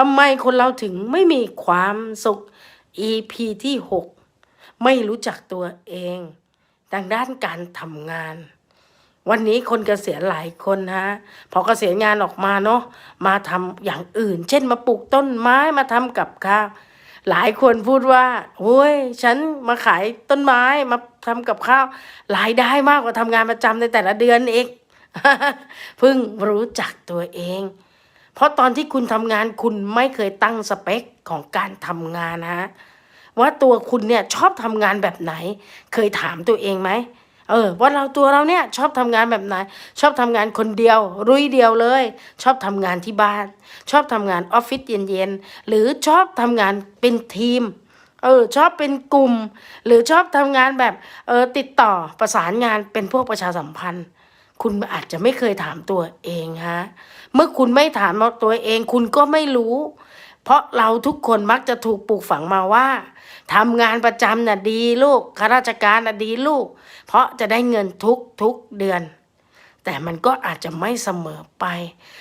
ทำไมคนเราถึงไม่มีความสุข EP ที่ 6 ไม่รู้จักตัวเองดังด้านการทำงาน วันนี้คนเกษียณหลายคนฮะพอเกษียณงานออกมาเนาะมาทำอย่างอื่น เช่นมาปลูกต้นไม้มาทำกับข้าวหลายคนพูดว่าโอ้ย ฉันมาขายต้นไม้มาทำกับข้าวรายได้มากกว่าทำงานประจำในแต่ละเดือนเองเพิ่งรู้จักตัวเอง เพราะตอนที่คุณทำงานคุณไม่เคยตั้งสเปคของการทำงานนะฮะว่าตัวคุณเนี่ยชอบทำงานแบบไหน เคยถามตัวเองไหมเออว่าเราตัวเราเนี่ยชอบทำงานแบบไหน ชอบทำงานคนเดียวรุยเดียวเลย ชอบทำงานที่บ้าน ชอบทำงานออฟฟิศเย็นๆหรือชอบทำงานเป็นทีมเออชอบเป็นกลุ่ม หรือชอบทำงานแบบเออติดต่อประสานงานเป็นพวกประชาสัมพันธ์ คุณอาจจะไม่เคยถามตัวเองฮะ เมื่อคุณไม่ถามตัวเอง คุณก็ไม่รู้ เพราะเราทุกคนมักจะถูกปลูกฝังมาว่าทำงานประจำน่ะดีลูกข้าราชการน่ะดีลูก เพราะจะได้เงินทุกทุกเดือน แต่มันก็อาจจะไม่เสมอไป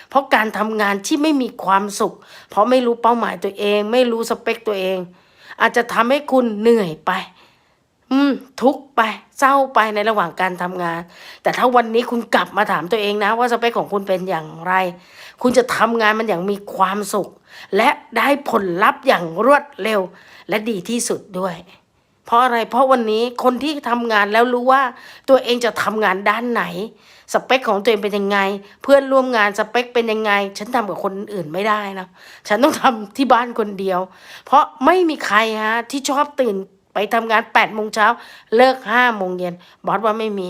เพราะการทำงานที่ไม่มีความสุข เพราะไม่รู้เป้าหมายตัวเอง ไม่รู้สเปคตัวเอง อาจจะทำให้คุณเหนื่อยไป อืม ทุกไปเศร้าไปในระหว่างการทำงาน แต่ถ้าวันนี้คุณกลับมาถามตัวเองนะ ว่าสเปคของคุณเป็นอย่างไร คุณจะทำงานมันอย่างมีความสุข และได้ผลลัพธ์อย่างรวดเร็ว และดีที่สุดด้วย เพราะอะไรเพราะวันนี้คนที่ทำงานแล้วรู้ว่าตัวเองจะทำงานด้านไหน สเปคของตัวเองเป็นยังไง เพื่อนร่วมงานสเปคเป็นยังไง ฉันทำกับคนอื่นไม่ได้นะฉันต้องทำที่บ้านคนเดียว เพราะไม่มีใครฮะที่ชอบตื่น ไปทำงานแปดโมงเช้าเลิกห้าโมงเย็นบอสว่าไม่มี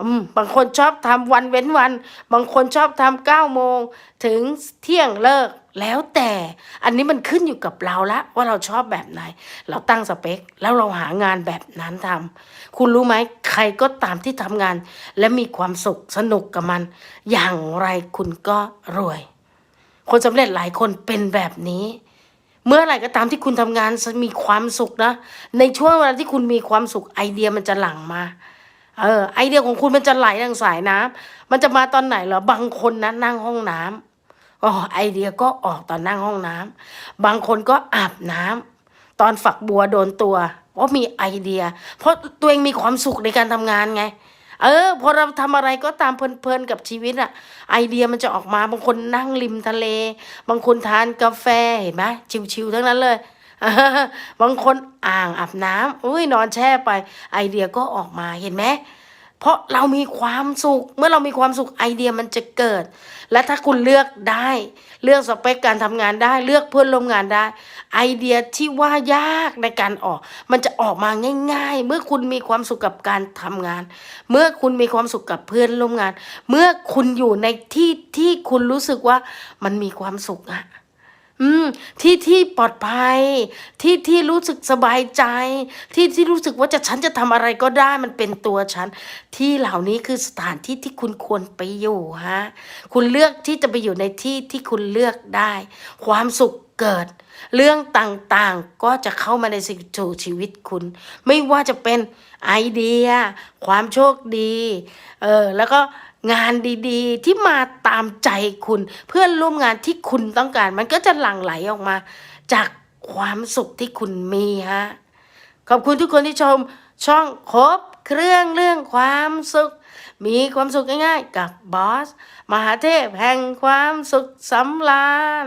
อืมบางคนชอบทำวันเว้นวัน บางคนชอบทำเก้าโมงถึงเที่ยงเลิกแล้วแต่อันนี้มันขึ้นอยู่กับเราละว่าเราชอบแบบไหน เราตั้งสเปค แล้วเราหางานแบบนั้นทำคุณรู้ไหมใครก็ตามที่ทำงาน และมีความสุขสนุกกับมัน อย่างไรคุณก็รวย คนสำเร็จหลายคนเป็นแบบนี้ เมื่อไหร่ก็ตามที่คุณทำงานมีความสุขนะ ในช่วงเวลาที่คุณมีความสุขไอเดียมันจะหลั่งมา เออ ไอเดียของคุณมันจะไหลดังสายน้ำมันจะมาตอนไหนเหรอบางคนนะนั่งห้องน้ำอ๋อไอเดียก็ออกตอนนั่งห้องน้ำบางคนก็อาบน้ำตอนฝักบัวโดนตัวเพราะมีไอเดีย เพราะตัวเองมีความสุขในการทำงานไง เออ พอเราทำอะไรก็ตามเพลินๆกับชีวิตอะไอเดียมันจะออกมาบางคนนั่งริมทะเล บางคนทานกาแฟเห็นไหมชิวๆทั้งนั้นเลยบางคนอ่างอาบน้ำอุ้ยนอนแช่ไป ไอเดียก็ออกมาเห็นไหม เพราะเรามีความสุข เมื่อเรามีความสุขไอเดียมันจะเกิด และถ้าคุณเลือกได้ เลือกสเปคการทำงานได้ เลือกเพื่อนร่วมงานได้ ไอเดียที่ว่ายากในการออก มันจะออกมาง่าย ๆ เมื่อคุณมีความสุขกับการทำงาน เมื่อคุณมีความสุขกับเพื่อนร่วมงาน เมื่อคุณอยู่ในที่ที่คุณรู้สึกว่ามันมีความสุขอะ อืมที่ที่ปลอดภัย ที่ที่รู้สึกสบายใจ ที่ที่รู้สึกว่าจะฉันจะทำอะไรก็ได้มันเป็นตัวฉัน ที่เหล่านี้คือสถานที่ที่คุณควรไปอยู่ฮะคุณเลือกที่จะไปอยู่ในที่ที่คุณเลือกได้ ความสุขเกิด เรื่องต่างๆก็จะเข้ามาในสิ่งสู่ชีวิตคุณ ไม่ว่าจะเป็นไอเดีย ความโชคดีเออแล้วก็ งานดีๆ ที่มาตามใจคุณ เพื่อนร่วมงานที่คุณต้องการ มันก็จะหลั่งไหลออกมา จากความสุขที่คุณมีฮะขอบคุณทุกคนที่ชมช่องครบเครื่องเรื่องความสุข มีความสุขง่ายๆกับบอส มหาเทพแห่งความสุขสำราญ